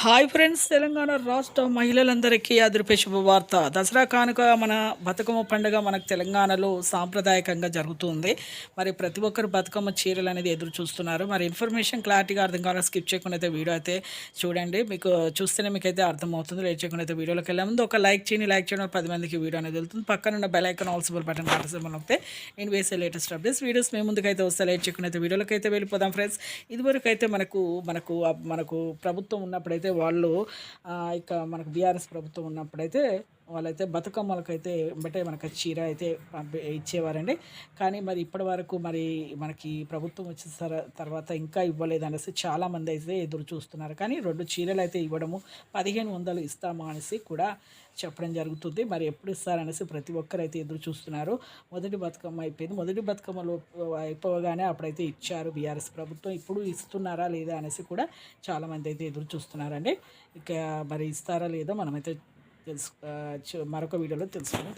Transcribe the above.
Hi friends Telangana రాష్ట్ర మహిళలందరికీ అదిరిపే శుభవార్త. దసరా కానుక మన బతుకమ్మ పండుగ మనకు తెలంగాణలో సాంప్రదాయకంగా జరుగుతుంది. మరి ప్రతి ఒక్కరు బతుకమ్మ చీరలు అనేది ఎదురు చూస్తున్నారు. మరి ఇన్ఫర్మేషన్ క్లారిటీగా అర్థం కావాలి స్కిప్ చేయకుండా అయితే వీడియో అయితే చూడండి. మీకు చూస్తేనే మీకు అయితే అర్థమవుతుంది. లేట్ చేయకుండా అయితే వీడియోలోకి వెళ్ళే. ముందు ఒక లైక్ చేయండి. లైక్ చేయడం పది మందికి వీడియో అనేది వెళ్తుంది. పక్కన ఉన్న బెల్ ఐకాన్ ఆల్సిబుల్ బటన్ కాటసేమో నొక్కితే నేను వేసే లేటెస్ట్ అప్డేట్స్ వీడియోస్ మేము ముందుకైతే వస్తే లేట్ చేయకుండా అయితే వీడియోలోకి అయితే వెళ్ళిపోదాం ఫ్రెండ్స్ ఇదివరకు అయితే మనకు మనకు మనకు ప్రభుత్వం ఉన్నప్పుడైతే వాళ్ళు ఇక మనకు బీఆర్ఎస్ ప్రభుత్వం ఉన్నప్పుడైతే వాళ్ళైతే బతుకమ్మలకైతే వెంబటే మనకు చీర అయితే పంపి ఇచ్చేవారండి. కానీ మరి ఇప్పటి వరకు మరి మనకి ప్రభుత్వం వచ్చిన తర్వాత ఇంకా ఇవ్వలేదు అనేసి చాలామంది అయితే ఎదురు చూస్తున్నారు. కానీ రెండు చీరలు అయితే ఇవ్వడము పదిహేను వందలు ఇస్తామా అనేసి కూడా చెప్పడం జరుగుతుంది. మరి ఎప్పుడు ఇస్తారనేసి ప్రతి ఒక్కరు అయితే ఎదురు చూస్తున్నారు. మొదటి బతుకమ్మ అయిపోయింది. మొదటి బతుకమ్మలో అయిపోగానే అప్పుడైతే ఇచ్చారు బీఆర్ఎస్ ప్రభుత్వం. ఇప్పుడు ఇస్తున్నారా లేదా అనేసి కూడా చాలామంది అయితే ఎదురు చూస్తున్నారండి. ఇక మరి ఇస్తారా లేదో మనమైతే తెలుసు మరొక వీడియోలో తెలుసుకుందాం.